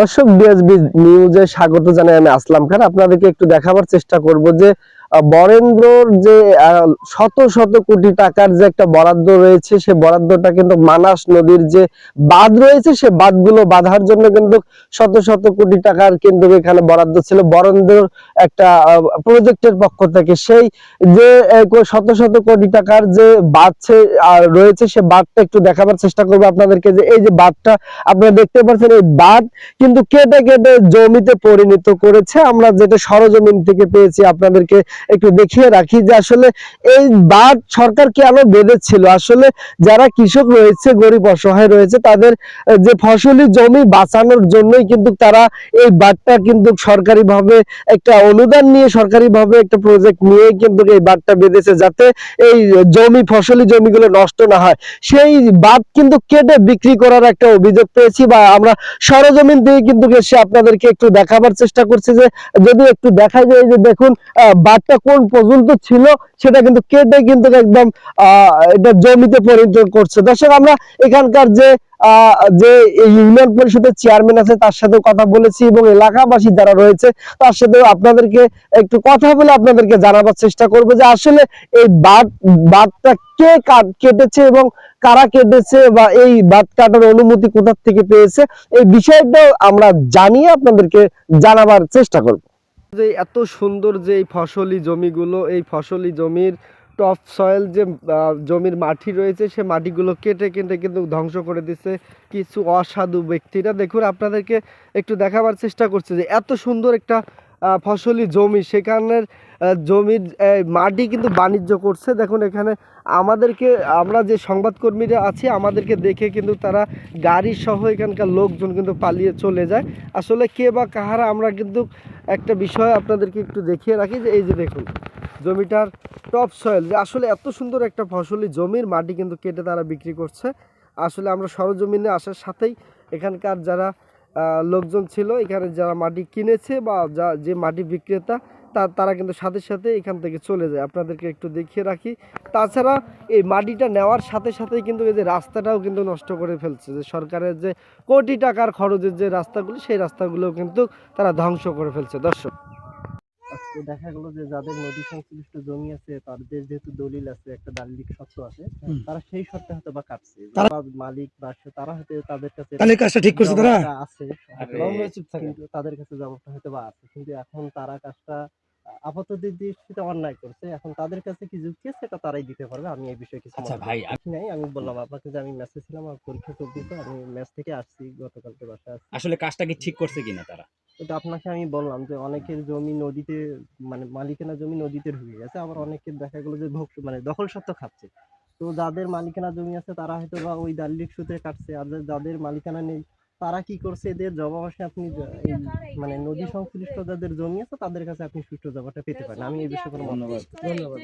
দর্শক বিএসবি নিউজে স্বাগত জানাই আমি আসলাম খান। আপনাদেরকে একটু দেখাবার চেষ্টা করব যে বরেন্দ্রর যে শত শত কোটি টাকার যে একটা বরাদ্দ রয়েছে, সে বরাদ্দটা কিন্তু মানাস নদীর যে বাঁধ রয়েছে, সে বাঁধগুলো বাঁধার জন্য কিন্তু শত শত কোটি টাকার কিন্তু এখানে বরাদ্দ ছিল। বরেন্দ্রর একটা প্রজেক্টের পক্ষ থেকে সেই যে শত শত কোটি টাকার যে বাঁধ রয়েছে, সে বাঁধটা একটু দেখাবার চেষ্টা করব আপনাদেরকে যে, এই যে বাঁধটা আপনারা দেখতে পাচ্ছেন, এই বাঁধ কিন্তু কেটে কেটে জমিতে পরিণত করেছে। আমরা যেটা সরজমিন থেকে পেয়েছি আপনাদেরকে একটু দেখিয়ে রাখি যে আসলে এই বাঁধ সরকার কেন বেঁধেছিল? আসলে যারা কৃষক রয়েছে গরিব অসহায় রয়েছে তাদের যে ফসলি জমি বাঁচানোর জন্যই কিন্তু তারা এই বাঁধটা কিন্তু সরকারিভাবে একটা অনুদান নিয়ে সরকারিভাবে একটা প্রজেক্ট নিয়ে কিন্তু এই বাঁধটা বেঁধেছে যাতে এই জমি ফসলি জমিগুলো নষ্ট না হয়। সেই বাদ কিন্তু কেটে বিক্রি করার একটা অভিযোগ পেয়েছি বা আমরা সরজমিন দিয়ে কিন্তু এসে আপনাদেরকে একটু দেখাবার চেষ্টা করছি যে যদি একটু দেখা যায় যে দেখুন আহ, বাঁধটা কোন পর্যন্ত ছিল সেটা কিন্তু কেটে কিন্তু একদম এটা জমিতে পরিণত করছে। দর্শক, আমরা এখানকার যে যে ইউনিয়ন পরিষদের চেয়ারম্যান আছে, তার সাথে কথা বলেছি এবং এলাকাবাসী যারা রয়েছে, তার সাথে আপনাদেরকে একটু কথা বলে আপনাদেরকে জানাবার চেষ্টা করব যে আসলে এই বাদ বাদটা কে কেটেছে এবং কারা কেটেছে বা এই বাদ কাটার অনুমতি কোথা থেকে পেয়েছে, এই বিষয়টাও আমরা জানিয়ে আপনাদেরকে জানাবার চেষ্টা করব। যে এত সুন্দর যে এই ফসলি জমিগুলো, এই ফসলি জমির টপ সয়েল যে জমির মাটি রয়েছে, সে মাটিগুলো কেটে কেটে কিন্তু ধ্বংস করে দিচ্ছে কিছু অসাধু ব্যক্তিরা। দেখুন, আপনাদেরকে একটু দেখাবার চেষ্টা করছে যে এত সুন্দর একটা ফসলি জমি, সেখানের জমির মাটি কিন্তু বাণিজ্য করছে। দেখুন, এখানে আমাদেরকে, আমরা যে সংবাদকর্মীরা আছি, আমাদেরকে দেখে কিন্তু তারা গাড়ি সহ এখানকার লোকজন কিন্তু পালিয়ে চলে যায়। আসলে কে বা কাহারা, আমরা কিন্তু একটা বিষয় আপনাদেরকে একটু দেখিয়ে রাখি যে, এই যে দেখুন, জমিটার টপ সয়েল, যে আসলে এত সুন্দর একটা ফসলি জমির মাটি কিন্তু কেটে তারা বিক্রি করছে। আসলে আমরা সরজমিনে আসার সাথেই এখানকার যারা লোকজন ছিল, এখানে যারা মাটি কিনেছে বা যা, যে মাটি বিক্রেতা তারা কিন্তু সাথে সাথে এখান থেকে চলে যায়। আপনাদেরকে একটু দেখিয়ে রাখি। তাছাড়া এই মাটিটা নেওয়ার সাথে সাথেই কিন্তু এই যে রাস্তাটাও কিন্তু নষ্ট করে ফেলছে যে সরকারের যে কোটি টাকার খরচের যে রাস্তাগুলো, সেই রাস্তাগুলোও কিন্তু তারা ধ্বংস করে ফেলছে। দর্শক আজকে দেখা গেল যে যাদের নদী সংশ্লিষ্ট জমি আছে তাদের যেহেতু দলিল আছে একটা দালিলিক সত্ত্ব আছে তারা সেই সত্ত্বে হয়তো বা কাটছে। তারা- মালিক বা তারা হয়তো তাদের কাছে তাহলে কাজটা ঠিক করছে তারা? আছে। কিন্তু তাদের কাছে জবাবটা হয়তো বা আছে। কিন্তু এখন তারা কাজটা আপাতত দৃষ্টিতে অন্যায় করছে এখন তাদের কাছে কি যুক্তি আছে সেটা তারাই দিতে পারবে। আমি এই বিষয়ে কিছু আচ্ছা ভাই, করছি নাই। আমি বললাম আপনাকে যে আমি ম্যাচে ছিলাম আমার পরীক্ষা চলতেছে আমি ম্যাচ থেকে আসছি গতকালকে বাসায় আসছি আসলে কাজটা কি ঠিক করছে কিনা তারা? কিন্তু আপনাকে আমি বললাম যে অনেকের জমি নদীতে মানে মালিকানা জমি নদীতে ঢুকে গেছে আবার অনেকের দেখা গেলো যে ভোগ মানে দখল সত্ত্ব খাচ্ছে। তো যাদের মালিকানা জমি আছে তারা হয়তো বা ওই দালিলিক সূত্রে কাটছে আর যাদের মালিকানা নেই তারা কি করছে? এদের জবাব আসে আপনি এই মানে নদী সংশ্লিষ্ট যাদের জমি আছে তাদের কাছে আপনি সুষ্ঠু জবাবটা পেতে পারেন। আমি এই বিষয়ে কোনো ধন্যবাদ। ধন্যবাদ।